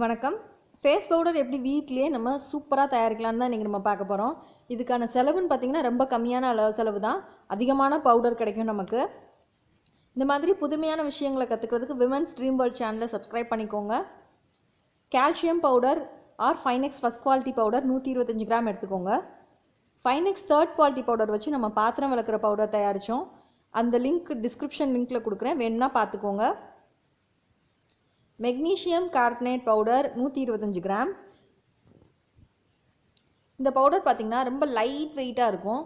வணக்கம். Face powder எப்படி வீட்லேயே நம்ம சூப்பராக தயாரிக்கலாம்னு தான் இன்றைக்கி நம்ம பார்க்க போகிறோம் இதுக்கான செலவுன்னு பார்த்திங்கன்னா ரொம்ப கம்மியான அளவு செலவு தான். அதிகமான பவுடர் கிடைக்கும் நமக்கு. இந்த மாதிரி புதுமையான விஷயங்களை கற்றுக்கிறதுக்கு விமன்ஸ் ட்ரீம் வேர்ல்ட் சேனலை சப்ஸ்கிரைப் பண்ணிக்கோங்க. Calcium powder R Finex first quality powder நூற்றி இருபத்தஞ்சி கிராம் எடுத்துக்கோங்க. ஃபைனெக்ஸ் தேர்ட் குவாலிட்டி பவுடர் வச்சு நம்ம பாத்திரம் விளக்குற பவுடர் தயாரித்தோம் அந்த லிங்க் டிஸ்கிரிப்ஷன் லிங்க்கில் கொடுக்குறேன். வேணும்னா பார்த்துக்கோங்க. மெக்னீஷியம் கார்பனேட் பவுடர் நூற்றி இருபத்தஞ்சி கிராம். இந்த பவுடர் பார்த்திங்கன்னா ரொம்ப லைட் வெயிட்டாக இருக்கும்.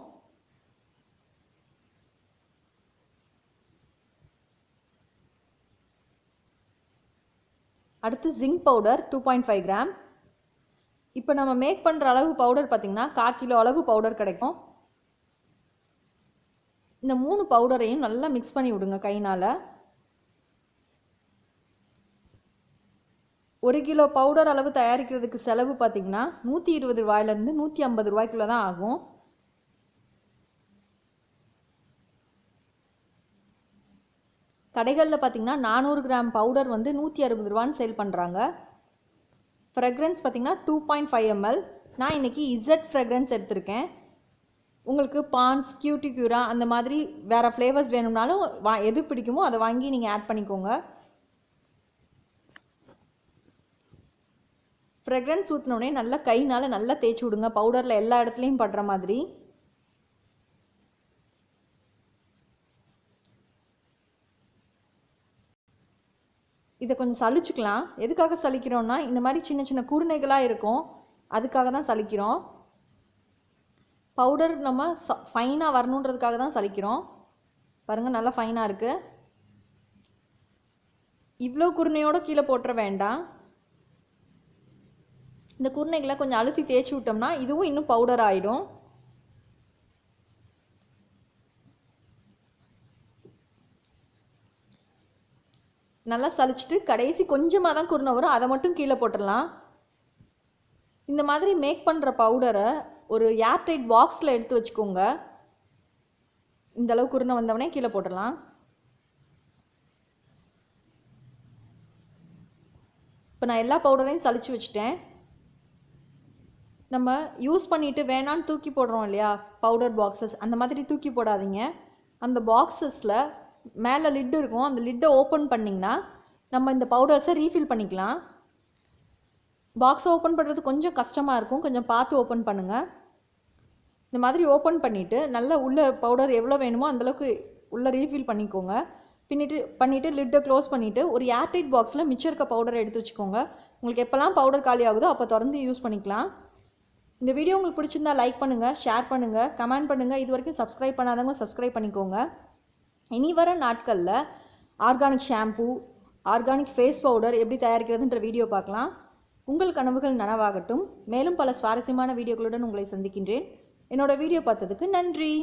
அடுத்து zinc powder two point five gram. இப்போ நம்ம மேக் பண்ணுற அளவு பவுடர் பார்த்திங்கன்னா கா கிலோ அளவு பவுடர் கிடைக்கும். இந்த மூணு பவுடரையும் நல்லா மிக்ஸ் பண்ணி விடுங்க கைனால் ஒரு கிலோ பவுடர் அளவு தயாரிக்கிறதுக்கு செலவு பார்த்திங்கன்னா நூற்றி இருபது ரூபாயிலேருந்து நூற்றி ஐம்பது ரூபாய்க்குள்ளே தான் ஆகும். கடைகளில் பார்த்திங்கன்னா நானூறு கிராம் பவுடர் வந்து நூற்றி அறுபது ரூபான்னு சேல் பண்ணுறாங்க ஃப்ரெக்ரன்ஸ் பார்த்திங்கன்னா டூ பாயிண்ட் ஃபைவ் எம்எல் நான் இன்றைக்கி இசட் ஃப்ரெக்ரன்ஸ் எடுத்திருக்கேன். உங்களுக்கு பான்ஸ் கியூட்டி கியூரா அந்த மாதிரி வேறு ஃப்ளேவர்ஸ் வேணும்னாலும் வா எது பிடிக்குமோ அதை வாங்கி நீங்கள் ஆட் பண்ணிக்கோங்க. ஃப்ரெக்ரன்ஸ் ஊற்றினோடனே நல்லா கைனால் நல்லா தேய்ச்சி விடுங்க. பவுடரில் எல்லா இடத்துலையும் படுற மாதிரி. இதை கொஞ்சம் சலிச்சுக்கலாம். எதுக்காக சலிக்கிறோன்னா இந்த மாதிரி சின்ன சின்ன குருணைகளாக இருக்கும். அதுக்காக தான் சலிக்கிறோம். பவுடர் நம்ம ச ஃபைனாக வரணுன்றதுக்காக தான் சலிக்கிறோம். பாருங்கள் நல்லா ஃபைனாக இருக்குது இவ்வளோ குருணையோடு கீழே போட்டுற வேண்டாம். இந்த குருணைகளை கொஞ்சம் அழுத்தி தேய்ச்சி விட்டோம்னா இதுவும் இன்னும் பவுடர் ஆகிடும் நல்லா சலிச்சுட்டு கடைசி கொஞ்சமாக தான் குருணை வரும். அதை மட்டும் கீழே போட்டுடலாம். இந்த மாதிரி மேக் பண்ணுற பவுடரை ஒரு ஏர்டைட் பாக்ஸில் எடுத்து வச்சுக்கோங்க. இந்தளவு குருணை வந்தவொடனே கீழே போட்டுடலாம். இப்போ நான் எல்லா பவுடரையும் சளிச்சு வச்சுட்டேன். நம்ம யூஸ் பண்ணிவிட்டு வேணான்னு தூக்கி போடுறோம் இல்லையா? பவுடர் பாக்ஸஸ் அந்த மாதிரி தூக்கி போடாதீங்க. அந்த பாக்ஸஸில் மேலே லிட்டு இருக்கும். அந்த லிட்டை ஓப்பன் பண்ணிங்கன்னா நம்ம இந்த பவுடர்ஸை ரீஃபில் பண்ணிக்கலாம். பாக்ஸை ஓப்பன் பண்ணுறது கொஞ்சம் கஷ்டமாக இருக்கும். கொஞ்சம் பார்த்து ஓப்பன் பண்ணுங்கள் இந்த மாதிரி ஓப்பன் பண்ணிவிட்டு நல்லா உள்ள பவுடர் எவ்வளோ வேணுமோ அந்தளவுக்கு உள்ளே ரீஃபில் பண்ணிக்கோங்க. பின்னிட்டு பண்ணிவிட்டு லிட்டை க்ளோஸ் பண்ணிவிட்டு ஒரு ஏர்டைட் பாக்ஸில் மிச்சம் இருக்க பவுடரை எடுத்து வச்சுக்கோங்க. உங்களுக்கு எப்போல்லாம் பவுடர் காலி ஆகுதோ அப்போ திறந்து யூஸ் பண்ணிக்கலாம். இந்த வீடியோ உங்களுக்கு பிடிச்சிருந்தா லைக் பண்ணுங்கள் ஷேர் பண்ணுங்கள் கமெண்ட் பண்ணுங்கள் இது வரைக்கும் சப்ஸ்கிரைப் பண்ணாதவங்க சப்ஸ்கிரைப் பண்ணிக்கோங்க. இனி வர நாட்களில் organic shampoo organic face powder எப்படி தயாரிக்கிறதுன்ற வீடியோ பார்க்கலாம். உங்கள் கனவுகள் நனவாகட்டும். மேலும் பல சுவாரஸ்யமான வீடியோக்களுடன் உங்களை சந்திக்கின்றேன். என்னோட வீடியோ பார்த்ததுக்கு நன்றி.